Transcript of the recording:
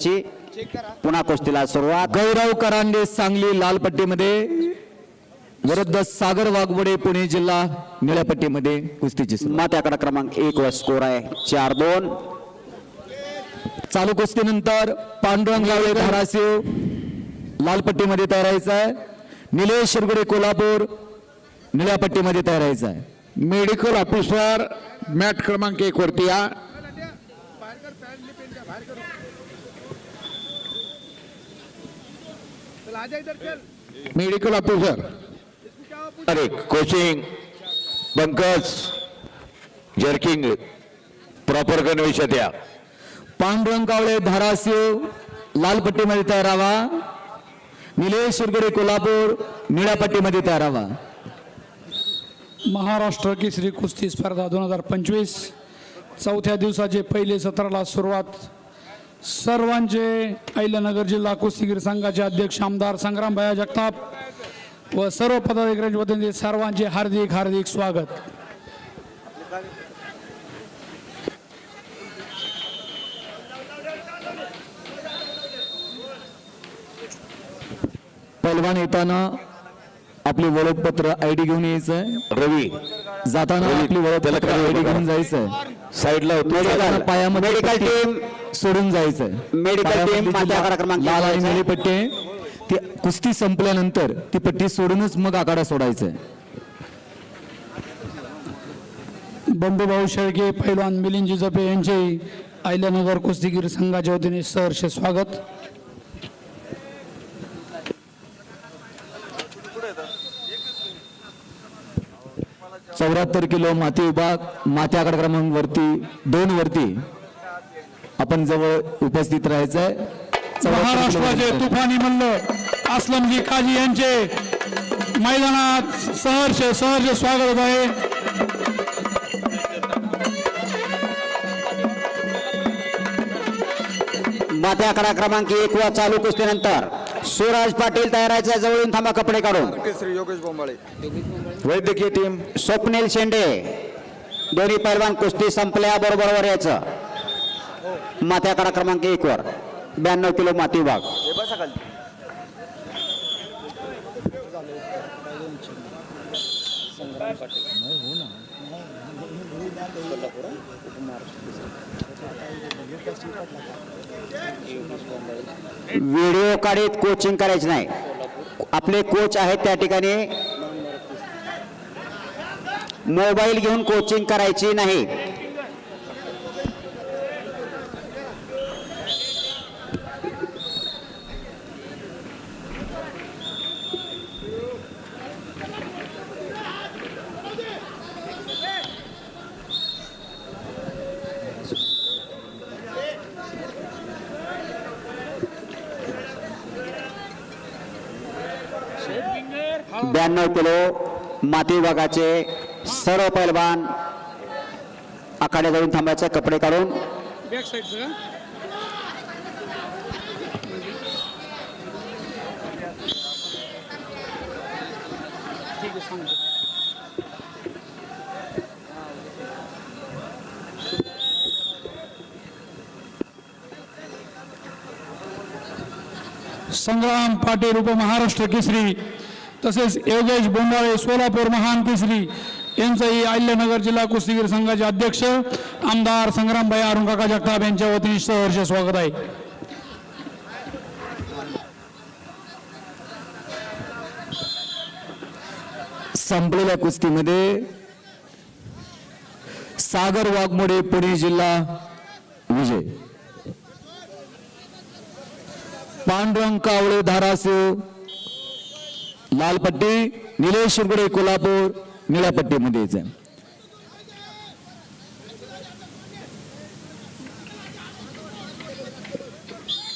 ची पुन्हा कुस्तीला सुरुवात. गौरव करांडे सांगली लाल पट्टीमध्ये विरुद्ध सागर वाघवडे पुणे जिल्हा निळ्या पट्टीमध्ये कुस्तीची सुरुवात. मत आकडा क्रमांक एक वर स्कोर आहे. चार दोन. चालू कुस्तीनंतर पांडुरंग गावळे धाराशिव. लाल पट्टीमध्ये तयारायचं आहे. निलेश शिरगुडे कोल्हापूर निळ्या पट्टीमध्ये तयारायचं आहे. मेडिकल ऑफिसर मॅट क्रमांक एक वरती या. मेडिकल ऑफिसर अरे कोचिंग पंकज जर्किंग प्रॉपर गणवेशात या पांडुरंग कावळे धाराशिव लाल पट्टीमध्ये तयारावा निलेश शिरगुडे कोल्हापूर निळ्या पट्टीमध्ये तयारावा महाराष्ट्र केसरी कुस्ती स्पर्धा दोन हजार पंचवीस. चौथ्या दिवसाचे पहिले सत्राला सुरुवात सर्वांचे अहिल्यानगर जिल्हा कुस्तीगीर संघाचे अध्यक्ष आमदार संग्रामभाया जगताप व सर्व पदाधिकाऱ्यांच्या वतीने सर्वांचे हार्दिक हार्दिक स्वागत. पैलवान येताना आपली ओळखपत्र आय डी घेऊन यायचंय. रवी. जाताना आपली त्याला ओळखपत्र काय आय डी बघा. घेऊन जायचंय. साईडला होतो. पायामध्ये मेडिकल टीम सोडून जायचंय मेडिकल टीम माझ्या आकडा क्रमांक लाल आणि घ्यायचा. निळी पट्टी आहे, ती कुस्ती संपल्यानंतर ती पट्टी सोडूनच मग आखाडा सोडायचंय बंधुभाऊ शेळके पैलवान मिलिंद जिजपे यांचे अहिल्यानगर कुस्तीगीर संघाच्या वतीने सहर्ष स्वागत. चौऱ्याहत्तर किलो माती विभाग माती आकडा क्रमांक वरती दोन वरती आपण जवळ उपस्थित राहायचंय 74 किलो महाराष्ट्राचे. तुफानी मल्ल असलमजी काजी यांचे मैदानात सहर्ष सहर्ष स्वागत होत आहे मत आकडा क्रमांक एक वर चालू कुस्तीनंतर सूरज पाटील तयारायचा जवळून थांबा कपडे काढून. वैद्यकीय टीम. स्वप्नील शेंडे. दोन्ही पैलवान कुस्ती संपल्या बरोबर वर यायचं. माथ्या आकडा क्रमांक एक वर. ब्याण्णव किलो माती विभाग व्हिडिओ काढीत कोचिंग करायची नाही. आपले कोच आहेत त्या ठिकाणी. मोबाईल घेऊन कोचिंग करायची नाही. ब्याण्णव किलो माती विभागाचे सर्व पैलवान आखाड्या जाऊन थांबायचे कपडे काढून. संग्राम पाटील उपमहाराष्ट्र केसरी तसेच योगेश बोंडाळे सोलापूर महान केसरी यांचंही अहिल्यानगर जिल्हा कुस्तीगीर संघाचे अध्यक्ष आमदार संग्रामभाई अरुणकाका जगताप यांच्या वतीने सहर्ष स्वागत आहे. संपलेल्या कुस्तीमध्ये सागर वाघमोडे पुणे जिल्हा विजय. पांडुरंग कावळे धाराशिव लालपट्टी निलेश शिरगुडे कोल्हापूर निळ्या पट्टीमध्ये यायचं